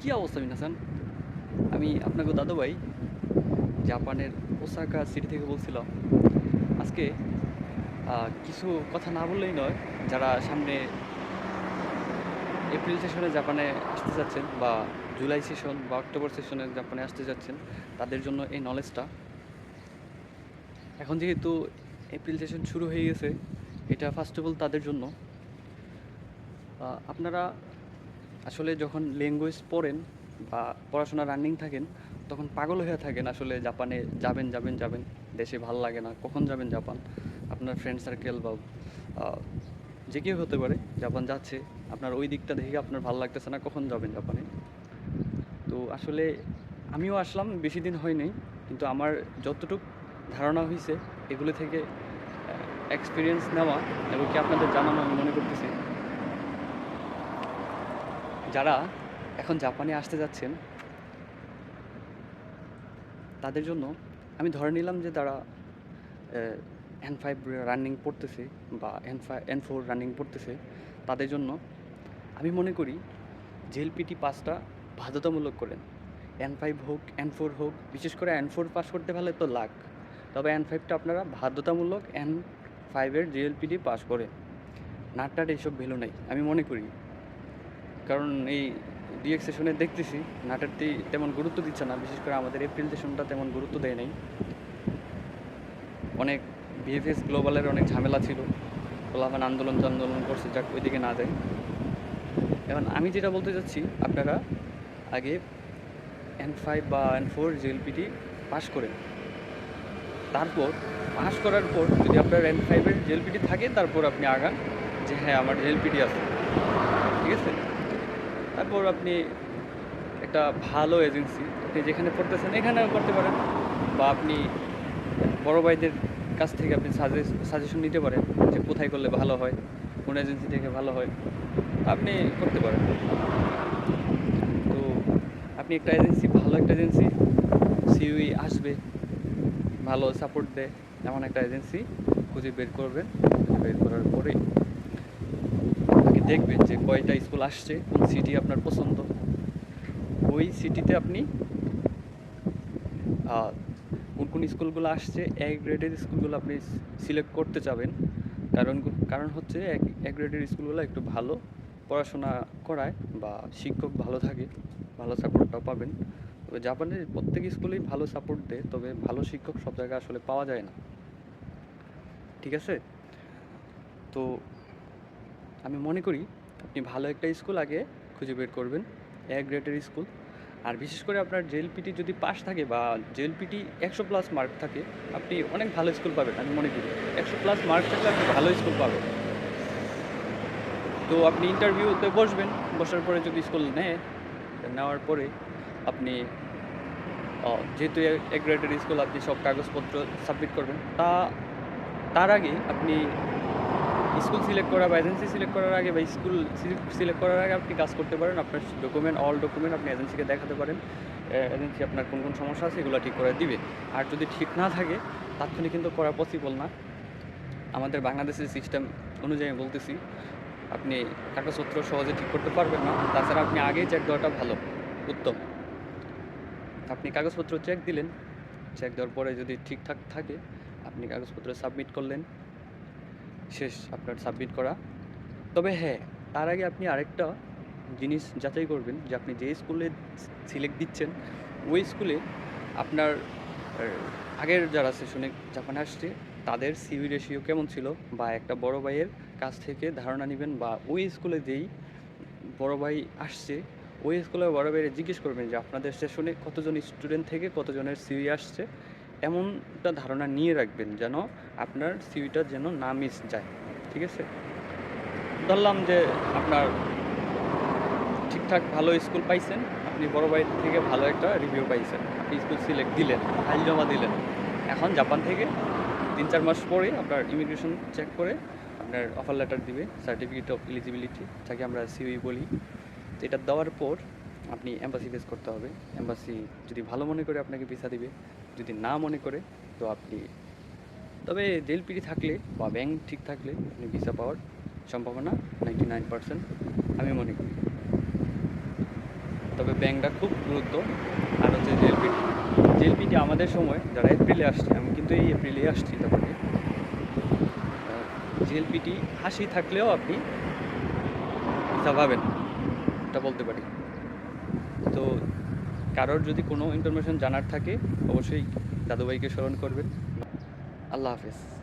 কি অবস্থা মিনাসান? আমি আপনাকে দাদু ভাই জাপানের ওসাকা সিটি থেকে বলছিলাম। আজকে কিছু কথা না বললেই নয়, যারা সামনে এপ্রিল সেশনে জাপানে আসতে যাচ্ছেন বা জুলাই সেশন বা অক্টোবর সেশনে জাপানে আসতে যাচ্ছেন, তাদের জন্য এই নলেজটা এখন যেহেতু এপ্রিল সেশন শুরু হয়ে গেছে, এটা ফার্স্ট অফ অল তাদের জন্য। আপনারা আসলে যখন ল্যাঙ্গুয়েজ পড়েন বা পড়াশোনা রানিং থাকেন, তখন পাগল হয়ে থাকেন আসলে জাপানে যাবেন যাবেন যাবেন। দেশে ভালো লাগে না। কখন যাবেন জাপান? আপনার ফ্রেন্ড সার্কেল বা যে কেউ হতে পারে, জাপান যাচ্ছে। আপনার ওই দিকটা দেখে আপনার ভালো লাগতেছে না, কখন যাবেন জাপানে? তো আসলে আমিও আসলাম, বেশি দিন হয়নি। কিন্তু আমার যতটুকু ধারণা হয়েছে এগুলো থেকে এক্সপিরিয়েন্স নেওয়া এবং কি আপনাদের জানানো আমি মনে করতেছি। যারা এখন জাপানে আসতে যাচ্ছেন, তাদের জন্য আমি ধরে নিলাম যে তারা এন ফাইভ রানিং পড়তেছে বা N five N four running পড়তেছে, তাদের জন্য আমি মনে করি জেএলপিটি পাসটা বাধ্যতামূলক করেন। এন ফাইভ হোক এন ফোর হোক, বিশেষ করে এন ফোর পাস করতে পারলে তো লাখ। তবে এন ফাইভটা আপনারা বাধ্যতামূলক এন ফাইভের জিএলপিডি পাস করে নাটটার এইসব ভ্যালু নেই, আমি মনে করি। কারণ এই ডিএক্স সেশনে দেখতেছি নাটারটি তেমন গুরুত্ব দিচ্ছে না, বিশেষ করে আমাদের এপ্রিল সেশনটা তেমন গুরুত্ব দেয় নাই। অনেক বিএফএস গ্লোবালের অনেক ঝামেলা ছিল ওলামান আন্দোলন আন্দোলন করছে, যাক ওইদিকে না যায়। এখন আমি যেটা বলতে চাচ্ছি, আপনারা আগে এন ফাইভ বা এন ফোর জিএলপিটি পাস করেন। তারপর পাস করার পর যদি আপনার এন ফাইভের জিএলপিটি থাকে, তারপর আপনি আগান যে হ্যাঁ আমার জিএলপিটি আছে। ঠিক আছে? তারপর আপনি একটা ভালো এজেন্সি, আপনি যেখানে পড়তেছেন এখানেও করতে পারেন বা আপনি বড় ভাইদের কাছ থেকে আপনি সাজেস সাজেশন নিতে পারেন যে কোথায় করলে ভালো হয়, কোন এজেন্সি থেকে ভালো হয় আপনি করতে পারেন। তো আপনি একটা এজেন্সি, ভালো একটা এজেন্সি, সিউই আসবে, ভালো সাপোর্ট দেয়, এমন একটা এজেন্সি খুঁজে বের করবেন, খুঁজে বের করার পরে আগে দেখবেন যে কয়টা স্কুল আসছে, কোন সিটি আপনার পছন্দ। ওই সিটিতে আপনি কোন কোন স্কুলগুলো আসছে এক গ্রেডের স্কুলগুলো আপনি সিলেক্ট করতে চাবেন কারণ কারণ হচ্ছে এক এক গ্রেডের স্কুলগুলো একটু ভালো পড়াশোনা করায় বা শিক্ষক ভালো থাকে, ভালো সাপোর্টটাও পাবেন। তবে জাপানের প্রত্যেক স্কুলেই ভালো সাপোর্ট দেয়, তবে ভালো শিক্ষক সব জায়গায় আসলে পাওয়া যায় না। ঠিক আছে? তো আমি মনে করি আপনি ভালো একটা স্কুল আগে খুঁজে বের করবেন এক গ্রেডের স্কুল। আর বিশেষ করে আপনার জেএলপিটি যদি পাস থাকে বা জেএলপিটি একশো প্লাস মার্ক থাকে, আপনি অনেক ভালো স্কুল পাবেন, আমি মনে করি। একশো প্লাস মার্ক থাকলে আপনি ভালো স্কুল পাবেন। তো আপনি ইন্টারভিউতে বসবেন, বসার পরে যদি স্কুল নেয় নেওয়ার পরে আপনি যেহেতু এক গ্রেডের স্কুল, আপনি সব কাগজপত্র সাবমিট করবেন। তা, তার আগে আপনি স্কুল সিলেক্ট করা বা এজেন্সি সিলেক্ট করার আগে বা স্কুল সিলেক্ট করার আগে আপনি কাজ করতে পারেন। আপনার ডকুমেন্ট অল ডকুমেন্ট আপনি এজেন্সিকে দেখাতে পারেন। এজেন্সি আপনার কোন কোন সমস্যা আছে এগুলো ঠিক করে দিবে। আর যদি ঠিক না থাকে, তাৎক্ষণিক কিন্তু করা পসিবল না। আমাদের বাংলাদেশের সিস্টেম অনুযায়ী বলতেছি, আপনি কাগজপত্র সহজে ঠিক করতে পারবেন না। তাছাড়া আপনি আগেই চেক দেওয়াটা ভালো, উত্তম। আপনি কাগজপত্র চেক দিলেন। চেক দেওয়ার পরে যদি ঠিকঠাক থাকে, আপনি কাগজপত্র সাবমিট করলেন। শেষ আপনার সাবমিট করা। তবে হ্যাঁ তার আগে আপনি আরেকটা জিনিস যাচাই করবেন যে আপনি যে স্কুলে সিলেক্ট দিচ্ছেন, ওই স্কুলে আপনার আগের যারা সেশনে জাপানে আসছে, তাদের সিভি রেশিও কেমন ছিল বা একটা বড় ভাইয়ের কাছ থেকে ধারণা নেবেন বা ওই স্কুলে যেই বড় ভাই আসছে, ওই স্কুলে বড় ভাইয়ের জিজ্ঞেস করবেন যে আপনাদের সেশনে কতজন স্টুডেন্ট থেকে কতজনের সিভি আসছে। এমনটা ধারণা নিয়ে রাখবেন যেন আপনার সিভিটা যেন না মিস যায়, ঠিক আছে? ধরলাম যে আপনার ঠিকঠাক ভালো স্কুল পাইছেন, আপনি বড় ভাই থেকে ভালো একটা রিভিউ পাইছেন, আপনি স্কুল সিলেক্ট দিলেন, ফাইল জমা দিলেন। এখন জাপান থেকে তিন চার মাস পরে আপনার ইমিগ্রেশন চেক করে আপনার অফার লেটার দিবে সার্টিফিকেট অফ এলিজিবিলিটি যাকে আমরা সিউই বলি। তো এটা দেওয়ার পর আপনি এম্বাসি ফেস করতে হবে। এম্বাসি যদি ভালো মনে করে আপনাকে ভিসা দিবে যদি না মনে করে, তো আপনি তবে জেলপিটি থাকলে বা ব্যাংক ঠিক থাকলে আপনি ভিসা পাওয়ার সম্ভাবনা নাইনটি নাইন পার্সেন্ট আমি মনে করি। তবে ব্যাংকটা খুব গুরুত্ব আর হচ্ছে জেলপিটি জেলপিটি আমাদের সময়, যারা এপ্রিলে আসছে, আমি কিন্তু এই এপ্রিলে আসছি তারপরে জেলপিটি হাসি থাকলেও আপনি ভিসা পাবেন, এটা বলতে পারি। তো কারোর যদি কোনো ইনফরমেশন জানার থাকে অবশ্যই দাদুভাইকে স্মরণ করবেন। আল্লাহ হাফেজ।